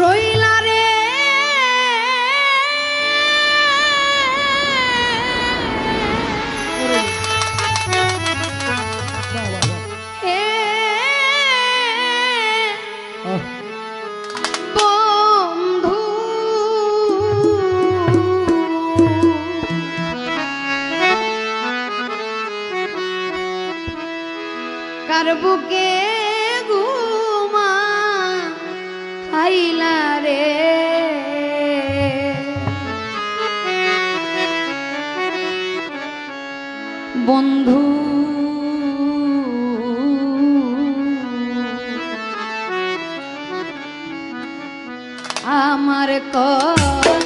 রইলা রে। কার বুকে খাইলা রে। বন্ধু আমার কথা